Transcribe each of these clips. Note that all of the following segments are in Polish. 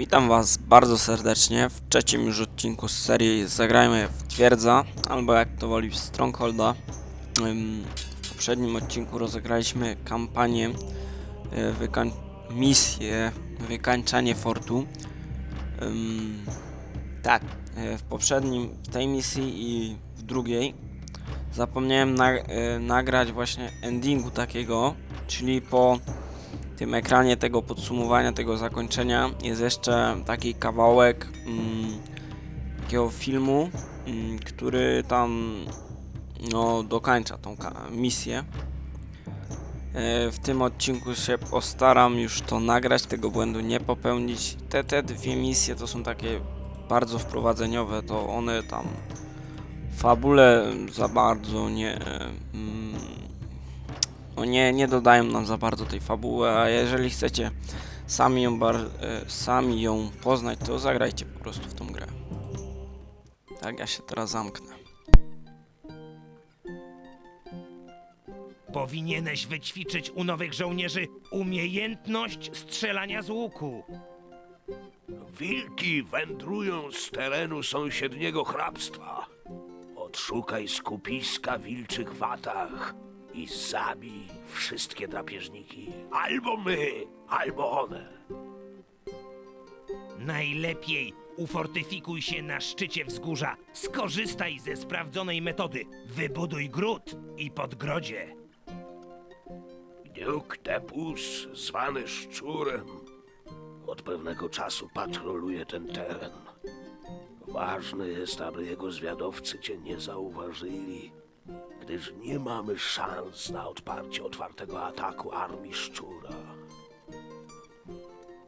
Witam Was bardzo serdecznie w trzecim już odcinku z serii Zagrajmy w Twierdza, albo jak to woli w Strongholda. W poprzednim odcinku rozegraliśmy kampanię, y, misję Wykańczanie Fortu. Tak, y, w poprzednim, w tej misji i w drugiej zapomniałem na, y, nagrać właśnie endingu takiego, czyli po tym ekranie tego podsumowania, tego zakończenia jest jeszcze taki kawałek mm, takiego filmu, mm, który tam no, dokańcza tą misję. E, W tym odcinku się postaram już to nagrać, tego błędu nie popełnić. Te, te dwie misje to są takie bardzo wprowadzeniowe, to one tam fabule za bardzo nie mm, no nie, nie dodają nam za bardzo tej fabuły, a jeżeli chcecie sami ją, bar, e, sami ją poznać, to zagrajcie po prostu w tą grę. Tak, ja się teraz zamknę. Powinieneś wyćwiczyć u nowych żołnierzy umiejętność strzelania z łuku. Wilki wędrują z terenu sąsiedniego hrabstwa. Odszukaj skupiska w wilczych watach i zabij wszystkie drapieżniki. Albo my, albo one. Najlepiej ufortyfikuj się na szczycie wzgórza. Skorzystaj ze sprawdzonej metody. Wybuduj gród i podgrodzie. Duke Tepus, zwany szczurem, od pewnego czasu patroluje ten teren. Ważne jest, aby jego zwiadowcy cię nie zauważyli, gdyż nie mamy szans na odparcie otwartego ataku armii szczura.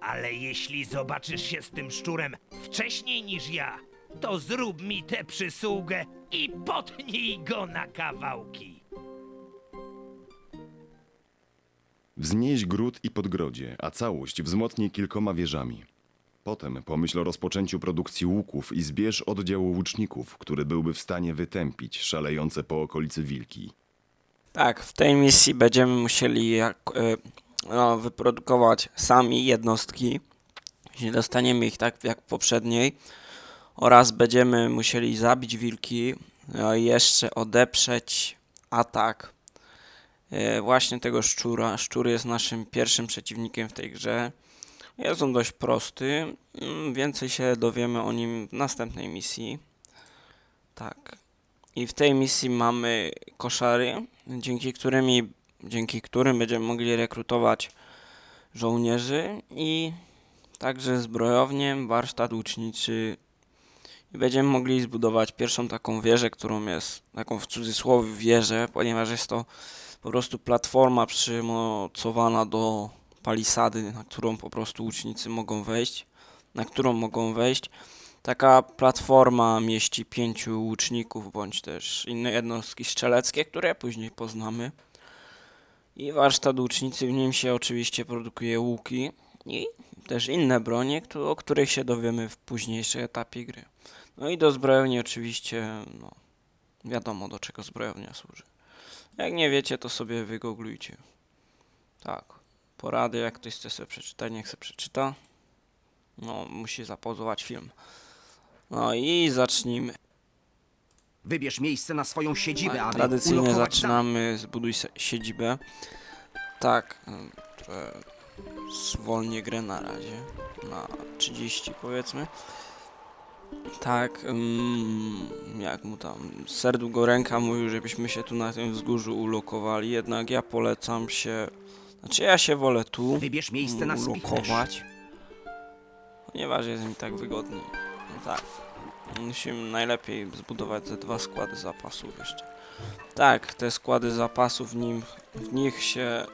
Ale jeśli zobaczysz się z tym szczurem wcześniej niż ja, to zrób mi tę przysługę i potnij go na kawałki. Wznieś gród i podgrodzie, a całość wzmocnij kilkoma wieżami. Potem pomyśl o rozpoczęciu produkcji łuków i zbierz oddział łuczników, który byłby w stanie wytępić szalejące po okolicy wilki. Tak, w tej misji będziemy musieli jak, e, no, wyprodukować sami jednostki. Nie dostaniemy ich tak jak w poprzedniej. Oraz będziemy musieli zabić wilki, no i jeszcze odeprzeć atak e, właśnie tego szczura. Szczur jest naszym pierwszym przeciwnikiem w tej grze. Jest on dość prosty. Mm, Więcej się dowiemy o nim w następnej misji. Tak. I w tej misji mamy koszary, dzięki którymi, dzięki którym będziemy mogli rekrutować żołnierzy i także zbrojownię, warsztat łuczniczy i będziemy mogli zbudować pierwszą taką wieżę, którą jest taką w cudzysłowie wieżę, ponieważ jest to po prostu platforma przymocowana do palisady, na którą po prostu łucznicy mogą wejść, na którą mogą wejść. Taka platforma mieści pięciu łuczników, bądź też inne jednostki strzeleckie, które później poznamy. I warsztat łucznicy, w nim się oczywiście produkuje łuki i też inne bronie, o których się dowiemy w późniejszej etapie gry. No i do zbrojowni oczywiście, no, wiadomo do czego zbrojownia służy. Jak nie wiecie, to sobie wygooglujcie. Tak, porady, jak ktoś chce sobie przeczytać, niech sobie przeczyta. No, musi zapauzować film. No i zacznijmy. Wybierz miejsce na swoją siedzibę, aby Tradycyjnie ulokować zaczynamy zbuduj se- siedzibę. Tak, trochę zwolnię grę na razie. Na 30 powiedzmy. Tak, ym, jak mu tam, serdugo ręka mówił, żebyśmy się tu na tym wzgórzu ulokowali, jednak ja polecam się, znaczy ja się wolę tu Wybierz miejsce na ulokować, ponieważ jest mi tak wygodniej. No tak, musimy najlepiej zbudować ze dwa składy zapasów jeszcze. Tak, te składy zapasów, w, nim, w nich się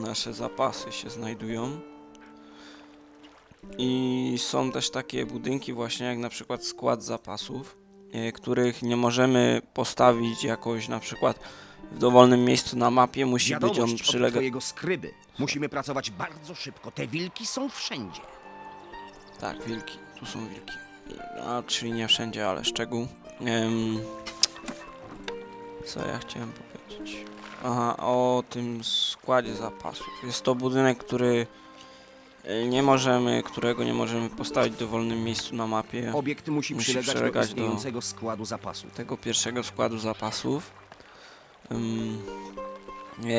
nasze zapasy się znajdują. I są też takie budynki właśnie jak na przykład skład zapasów, e, których nie możemy postawić jakoś na przykład w dowolnym miejscu na mapie, musi być on Wiadomość od przylegać. twojego skryby. Musimy pracować bardzo szybko. Te wilki są wszędzie. Tak, wilki. Tu są wilki. A, czyli nie wszędzie, ale szczegół. Em, co ja chciałem powiedzieć? Aha, o tym składzie zapasów. Jest to budynek, który y, nie możemy, którego nie możemy postawić w dowolnym miejscu na mapie Obiekt musi Musi przylegać, przylegać do do- istniejącego składu zapasów. tego pierwszego składu zapasów. Ym,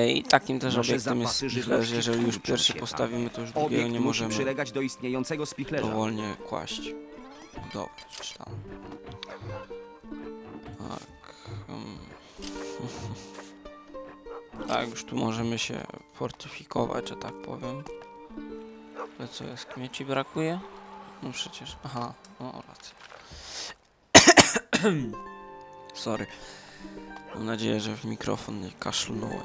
I takim też Nasze obiektem jest zapasy spichlerz. żywności Jeżeli już kurczą pierwszy się postawimy, to już drugiego Obiekt nie musi możemy przylegać do istniejącego spichlerza. dowolnie kłaść. Dobra, czytam. Tak. tak, już tu możemy się fortyfikować, że tak powiem. Ale co jest? Kmieci brakuje? No przecież. Aha, no racja. Sorry. Mam nadzieję, że w mikrofon nie kaszlnąłem.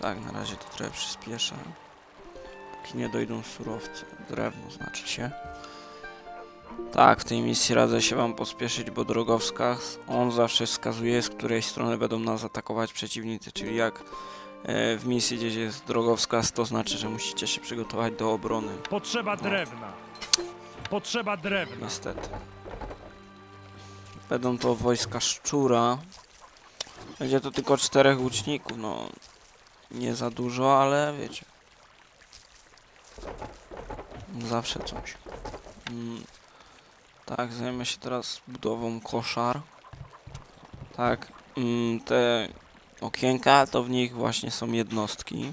Tak, na razie to trochę przyspieszę. Póki nie dojdą surowce. Drewno znaczy się. Tak, w tej misji radzę się wam pospieszyć, bo drogowskaz, on zawsze wskazuje, z której strony będą nas atakować przeciwnicy, czyli jak e, w misji gdzieś jest drogowskaz, to znaczy, że musicie się przygotować do obrony, Potrzeba drewna. Potrzeba drewna. niestety. Będą to wojska szczura. Będzie to tylko czterech łuczników, no nie za dużo, ale wiecie. Zawsze coś. Mm. Tak, zajmę się teraz budową koszar. Tak, mm, te okienka to w nich właśnie są jednostki.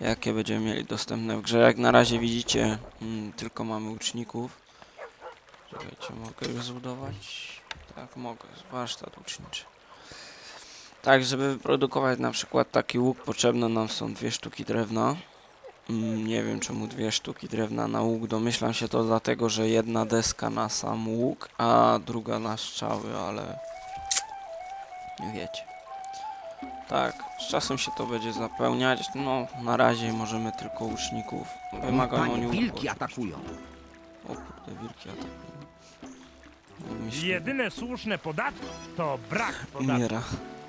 Jakie będziemy mieli dostępne w grze. Jak na razie widzicie, mm, tylko mamy łuczników. Czekajcie, mogę już zbudować? Tak, mogę. Warsztat łuczniczy. Tak, żeby wyprodukować na przykład taki łuk, potrzebne nam są dwie sztuki drewna. Mm, Nie wiem czemu dwie sztuki drewna na łuk. Domyślam się to dlatego, że jedna deska na sam łuk, a druga na strzały, ale nie wiecie. Tak, z czasem się to będzie zapełniać. No, na razie możemy tylko łuczników. Wymagają oni wilki atakują. O kurde, wilki atakują. Myślę, Jedyne słuszne podatki to brak podatku. Umiera.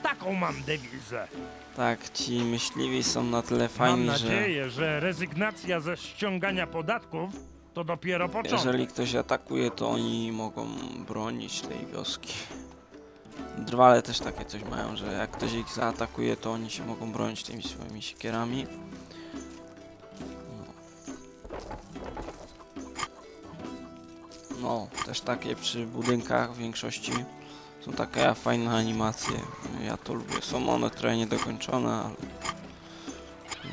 Taką mam dewizę. Tak, ci myśliwi są na tyle Mam fajni, że nadzieję, że rezygnacja ze ściągania podatków to dopiero początek. jeżeli ktoś atakuje, to oni mogą bronić tej wioski. Drwale też takie coś mają, że jak ktoś ich zaatakuje, to oni się mogą bronić tymi swoimi siekierami. No, też takie przy budynkach w większości są takie fajne animacje. Ja to lubię. Są one trochę niedokończone, ale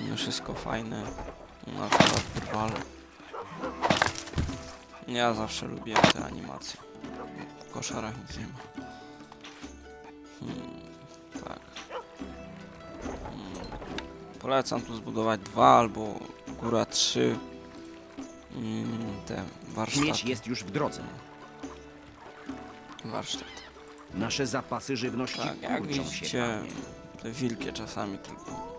mimo wszystko fajne. Na przykład drwale. Ja zawsze lubię te animacje. W koszarach nic nie ma. Hmm, tak. Hmm. Polecam tu zbudować dwa albo góra trzy mm, te Śmieć warsztaty. jest już w drodze. Warsztat. Nasze zapasy żywności Tak, jak kurczą się. widzicie, panie. te wilkie czasami tylko.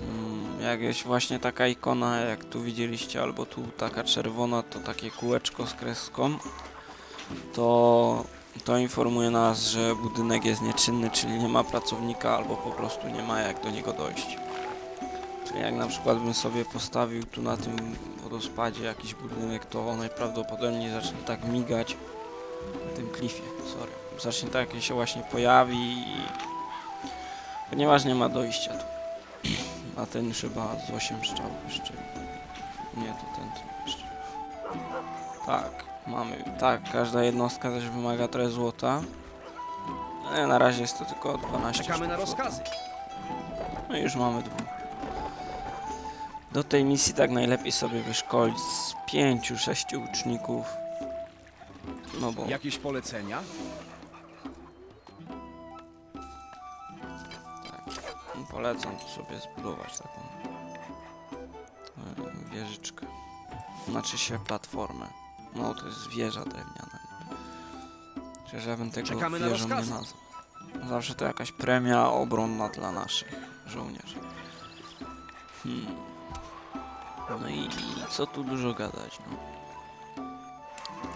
Mm, Jak jest właśnie taka ikona, jak tu widzieliście, albo tu taka czerwona, to takie kółeczko z kreską, to, to informuje nas, że budynek jest nieczynny, czyli nie ma pracownika, albo po prostu nie ma jak do niego dojść. Czyli jak na przykład bym sobie postawił tu na tym wodospadzie jakiś budynek, to najprawdopodobniej zacznie tak migać na tym klifie, sorry. Zacznie tak się właśnie pojawi i... Ponieważ nie ma dojścia tu. A ten chyba z 8 strzałów jeszcze. Nie, to ten tu jeszcze. Tak, mamy. Tak, każda jednostka też wymaga trochę złota. Ale na razie jest to tylko 12 Czekamy na złota. rozkazy. No i już mamy dwóch. Do tej misji tak najlepiej sobie wyszkolić z 5-6 uczników. No bo Jakieś polecenia? Polecam tu sobie zbudować taką e, wieżyczkę. Znaczy się platformę. No to jest wieża drewniana. Chociaż ja bym tego Czekamy na wieżą nie rozkazy. nazwał. Zawsze to jakaś premia obronna dla naszych żołnierzy. Hmm. No i co tu dużo gadać, no.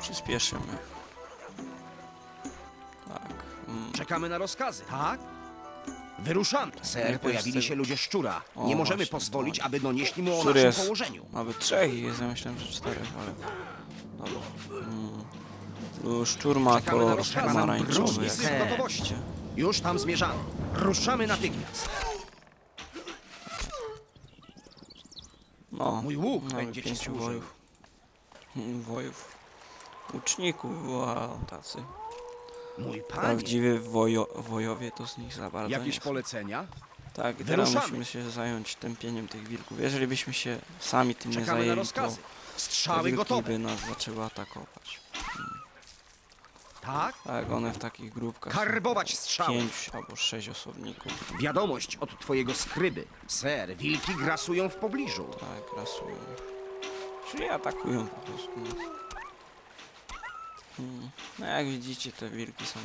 Przyspieszymy. Tak. Mm. Czekamy na rozkazy. Tak? Wyruszamy. Ser, Najpierw pojawili się ludzie szczura. O, Nie możemy właśnie, pozwolić, to- aby donieśli mu o naszym jest- położeniu. Nawet trzech jest, ja myślałem, że czterech, ale... Dobra. Mm. Tu Szczur ma Czekamy na kolor rozkazy. pomarańczowy, jak. Już tam zmierzamy. Ruszamy natychmiast. O, Mój łuk mamy będzie ci służył. wojów. Wojów. Łuczników, wow, tacy. Mój panie, Prawdziwi wojo, wojowie to z nich za bardzo nie jakieś są. polecenia? Tak, teraz Wyruszamy. musimy się zająć tępieniem tych wilków. Jeżeli byśmy się sami tym nie Czekamy na zajęli, rozkazy. to, to Strzały wilki gotowe. by nas zaczęły atakować. Tak? Tak, one w takich grupkach są Karbować strzały. pięć albo sześć osobników. Wiadomość od twojego skryby. Ser, wilki grasują w pobliżu. Tak, rasują. Czyli atakują po prostu nas. Hmm. No jak widzicie, te wilki są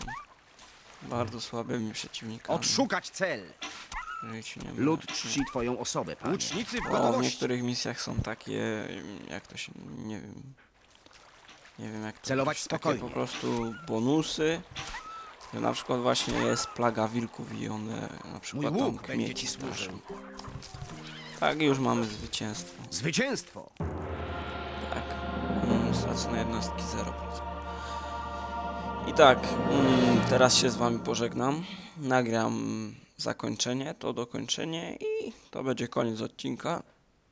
bardzo słabymi przeciwnikami. Odszukać cel. Jeżeli ci nie Lud czci twoją osobę, panie. Łucznicy w O, w gotowości. niektórych misjach są takie, jak to się, nie wiem, nie wiem jak to Celować spokojnie. Takie po prostu bonusy, że na przykład właśnie jest plaga wilków i one na przykład Mój tam łuk będzie kmieci ci służył. straszą. Tak, już mamy zwycięstwo. Zwycięstwo. Tak, mm, stracone jednostki 0%. I tak, mm, teraz się z wami pożegnam. Nagram zakończenie, to dokończenie i to będzie koniec odcinka.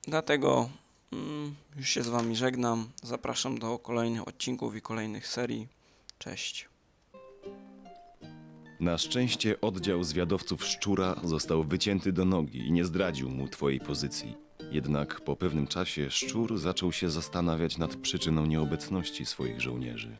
Dlatego już się z wami żegnam. Zapraszam do kolejnych odcinków i kolejnych serii. Cześć. Na szczęście oddział zwiadowców szczura został wycięty do nogi i nie zdradził mu twojej pozycji. Jednak po pewnym czasie szczur zaczął się zastanawiać nad przyczyną nieobecności swoich żołnierzy.